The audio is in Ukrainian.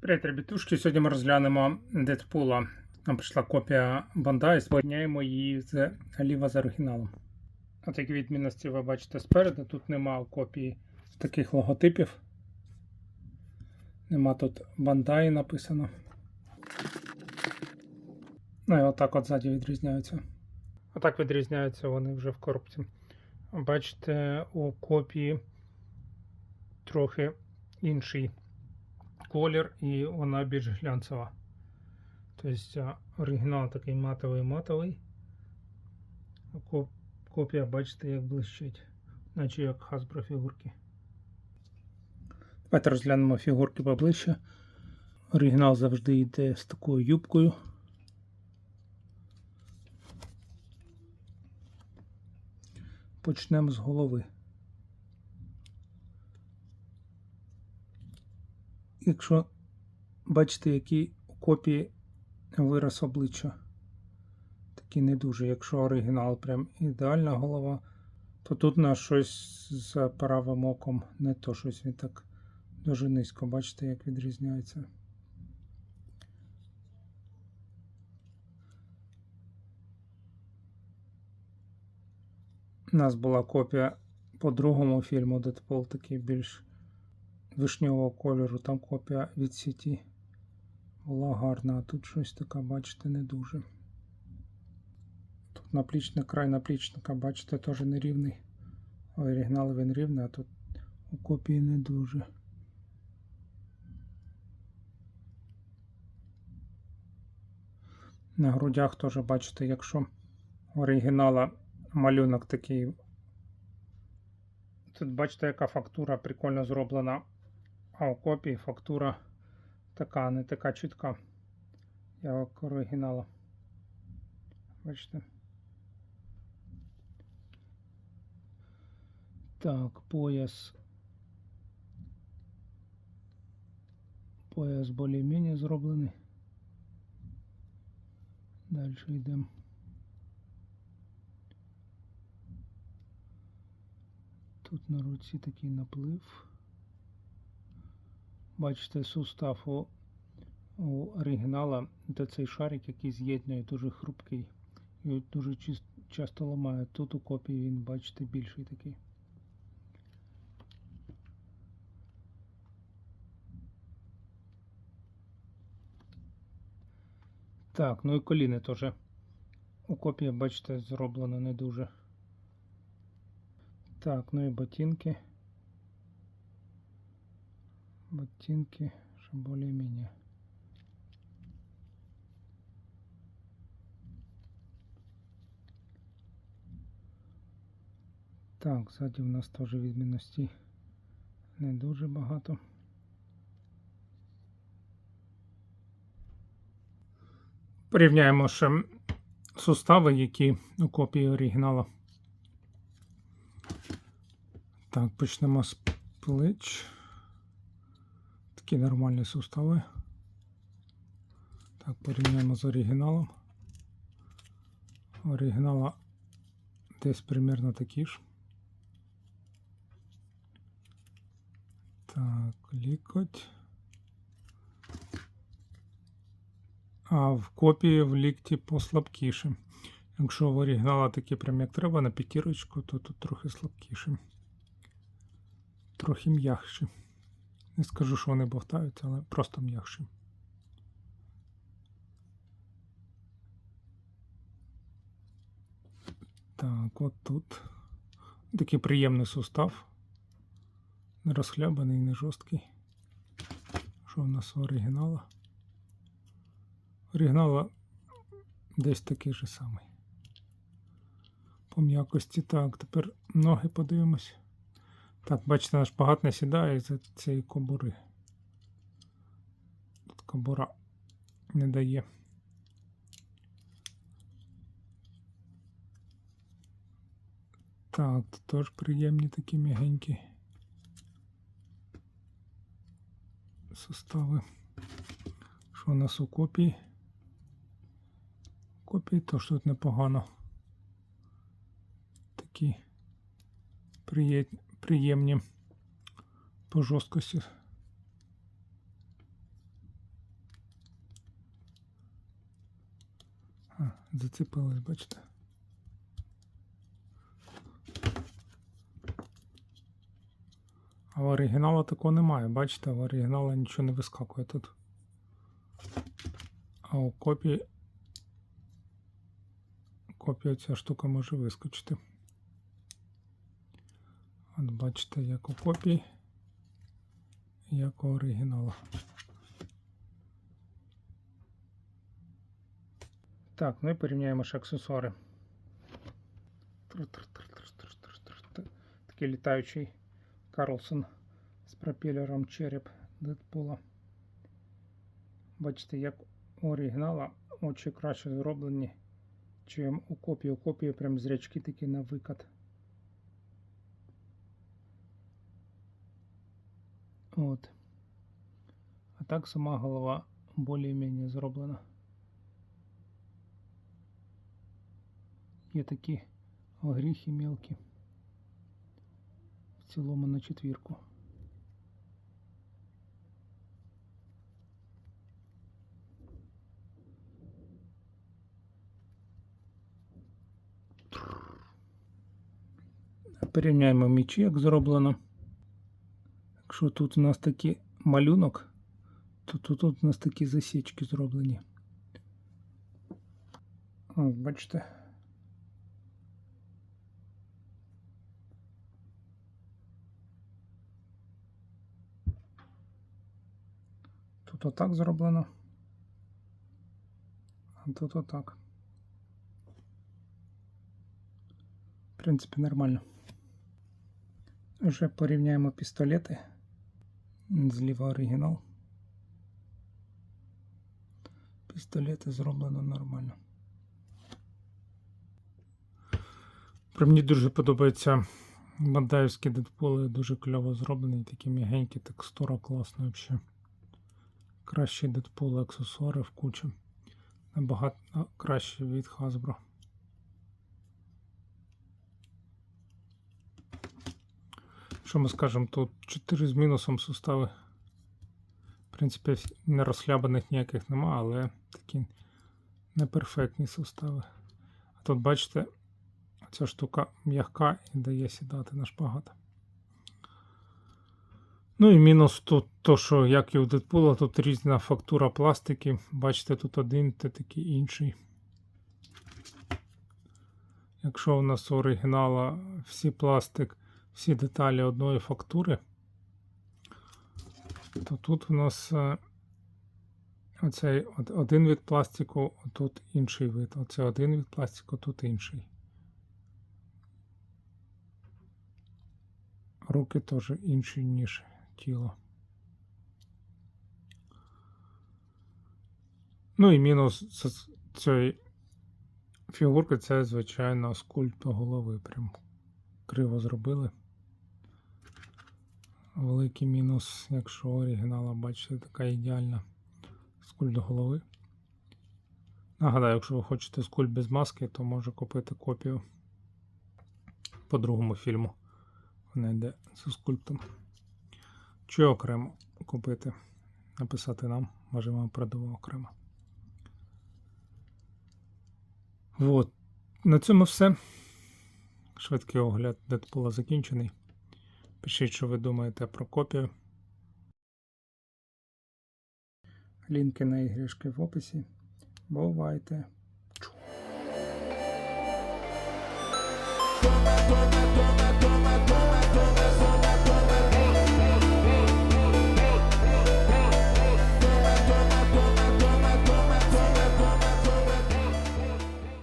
Привіт, ребятушки. Сьогодні ми розглянемо Дедпула. Нам прийшла копія Банда і порівняємо її з ліва з оригіналом. От які відмінності ви бачите спереду. Тут нема копії таких логотипів. Нема тут Bandai написано. Ну і отак от ззаді відрізняються. Отак відрізняються вони вже в коробці. Бачите, у копії трохи інший колір і вона більш глянцева. Тобто оригінал такий матовий матовий. Копія, бачите, як блищить, наче як Hasbro фігурки. Давайте розглянемо фігурки поближче. Оригінал завжди йде з такою юбкою. Почнемо з голови. Якщо бачите, який у копії вираз обличчя, такий не дуже. Якщо оригінал прям ідеальна голова, то тут на щось з правим оком не то щось він так дуже низько. Бачите, як відрізняється. У нас була копія по другому фільму Дедпул, такий більш вишнього кольору, там копія від сіті була гарна, а тут щось таке, бачите, не дуже. Тут наплічник, край наплічника, бачите, теж нерівний. У оригіналі він рівний, а тут у копії не дуже. На грудях теж бачите, якщо оригінала малюнок такий. Тут бачите, яка фактура прикольно зроблена. А у копії фактура така, не така чітка, як оригінала. Бачите? Так, пояс. Пояс більш-менш зроблений. Далі йдемо. Тут на руці такий наплив. Бачите, сустав у, у оригінала це цей шарик, який з'єднує дуже хрупкий і дуже чис- часто ламає. Тут у копії він, бачите, більший такий. Так, ну і коліни теж. У копії, бачите, зроблено не дуже. Так, ну і ботинки. Ботинки, что более-менее. Так, ззаді в нас теж відмінностей не дуже багато. Порівняємо ще сустави, які у копії оригіналу. Так, почнемо з плеч. Такі нормальні сустави. Так, порівняємо з оригіналом. Оригінала десь примерно такі ж. Так, лікоть. А в копії в лікті послабкіше. Якщо в оригінала такі прям як треба на п'ятірочку, то тут трохи слабкіше. Трохи м'якші. Не скажу, що вони бовтаються, але просто м'якші. Так, от тут такий приємний сустав. Не розхлябаний, не жорсткий. Що в нас у оригінала? Оригінала десь такий же самий. По м'якості. Так, тепер ноги подивимось. Так, бачите, наш шпагат не сідає з цієї кобури. Тут кобура не дає. Так, тут теж приємні такі м'ягенькі сустави. Що у нас у копії? Копії теж тут непогано. Такі приємні приємні по жорсткості. А, зацепилось, бачите. А в оригінала такого немає, бачите, в оригінала нічого не вискакує тут. А у копії копія ця штука може вискочити. От бачите, як у копії, як у оригіналу. Так, ну і порівняємо ще аксесуари. Такий літаючий Карлсон з пропелером череп Дедпула. Бачите, як у оригінала очі краще зроблені, чим у копії. У копії прям зрячки такі на викат. От. А так сама голова більш-менш зроблена. Є такі огріхи мелкі. В цілому на четвірку. Порівняємо мічі, як зроблено. Якщо тут у нас такий малюнок, то тут, тут у нас такі засічки зроблені. О, бачите. Тут отак зроблено. А тут отак. В принципі, нормально. Вже порівняємо пістолети. Зліва оригінал. Пістолети зроблено нормально. Про мені дуже подобається бандаївські дедпули, дуже кльово зроблені, такі м'ягенькі, текстура класна взагалі. Кращі дедпули аксесуари в кучі. Набагато краще від Hasbro. Що ми скажемо, тут 4 з мінусом сустави. В принципі, не розхлябаних ніяких нема, але такі неперфектні сустави. А тут, бачите, ця штука м'яка і дає сідати на шпагат. Ну і мінус тут, то, що як і у Дедпула, тут різна фактура пластики. Бачите, тут один, та такий інший. Якщо у нас у оригінала всі пластик, всі деталі одної фактури, то тут у нас е, оцей один від пластику, тут інший вид. Оце один від пластику, тут інший. Руки теж інші, ніж тіло. Ну і мінус цієї фігурки це, звичайно, скульпт голови. Прям криво зробили. Великий мінус, якщо оригінала, бачите, така ідеальна скульпт голови. Нагадаю, якщо ви хочете скульпт без маски, то може купити копію по другому фільму. Вона йде зі скульптом. Чи окремо купити, написати нам, може вам продавав окремо. От. На цьому все. Швидкий огляд Дедпула закінчений. Пишіть, що ви думаєте про копію. Лінки на іграшки в описі. Бувайте!